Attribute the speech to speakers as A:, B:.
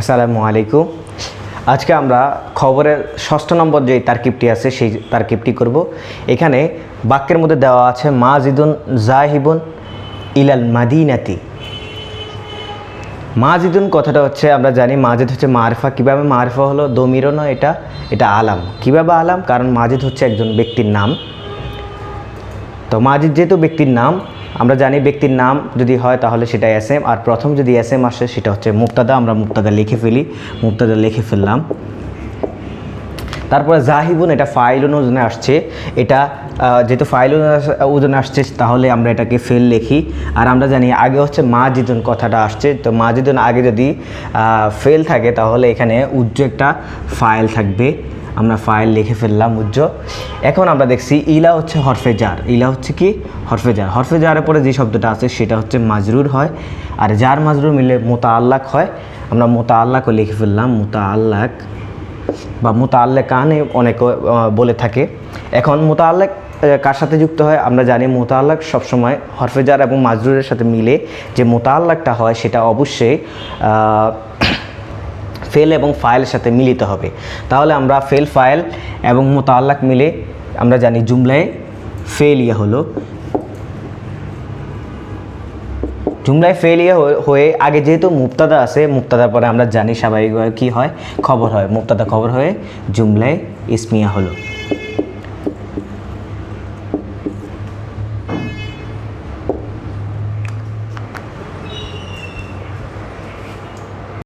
A: আসসালামু আলাইকুম। আজকে আমরা খবরের ষষ্ঠ নম্বর যে তারকিবটি আছে, সেই তারকিবটি করব। এখানে বাক্যের মধ্যে দেওয়া আছে, মাজিদুন জাহিবুন ইলাল মাদিনাতি। মাজিদুন কথাটা হচ্ছে, আমরা জানি মাজিদ হচ্ছে মারফা। কীভাবে মারফা হলো? দমিরও নয় এটা এটা আলাম। কীভাবে আলাম? কারণ মাজিদ হচ্ছে একজন ব্যক্তির নাম। তো মাজিদ যেহেতু ব্যক্তির নাম আমরা জানি ব্যক্তির নাম যদি হয় তাহলে সেটা এস এম আর প্রথম যদি এস এম আসে সেটা হচ্ছে মুক্তাদা, আমরা মুক্তাদা লিখে ফেলি। মুক্তাদা লিখে ফেললাম। তারপরে জাহিবুন, এটা ফাইলুন ওজনে আসছে। এটা যেহেতু ফাইলুন ওজনে আসছে, তাহলে আমরা এটাকে ফেল লিখি। আর আমরা জানি আগে হচ্ছে মাজিদুন কথাটা আসছে। তো মাজিদুন আগে যদি ফেল থাকে তাহলে এখানে উজ্জ্ব একটা ফাইল থাকবে। আমরা ফাইল লিখে ফেললাম উজ্জ্ব এখন আমরা দেখছি ইলা হচ্ছে হরফে হরফেজার। ইলা হচ্ছে কি? হরফেজার। হরফেজারের পরে যে শব্দটা আছে সেটা হচ্ছে মাজরুর হয়। আর যার মাজরুর মিলে মোতা আল্লাক হয় আমরা মোতা আল্লাকও লিখে ফেললাম মোতা আল্লাক বা মোতা আল্লাহ কানে অনেকে বলে থাকে। এখন মোতাল্লেক আহ, কার সাথে যুক্ত হয়? আমরা জানি মোতাল্লাক সবসময় হরফেজার এবং মাজরুরের সাথে মিলে যে মোতাল্লাকটা হয় সেটা অবশ্যই ফেল এবং ফাইলের সাথে মিলিত হবে। তাহলে আমরা ফেল ফাইল এবং মোতাল্লাক মিলে আমরা জানি জুমলায় ফেল ইয়ে হলো। জুমলায় ফেল ফেলিয়া হয়ে আগে যেহেতু মুক্তাদা আছে মুক্তাদার পরে আমরা জানি স্বাভাবিকভাবে কী হয়? খবর হয়। মুক্তাদা খবর হয়ে জুমলায় ইসমিয়া হলো।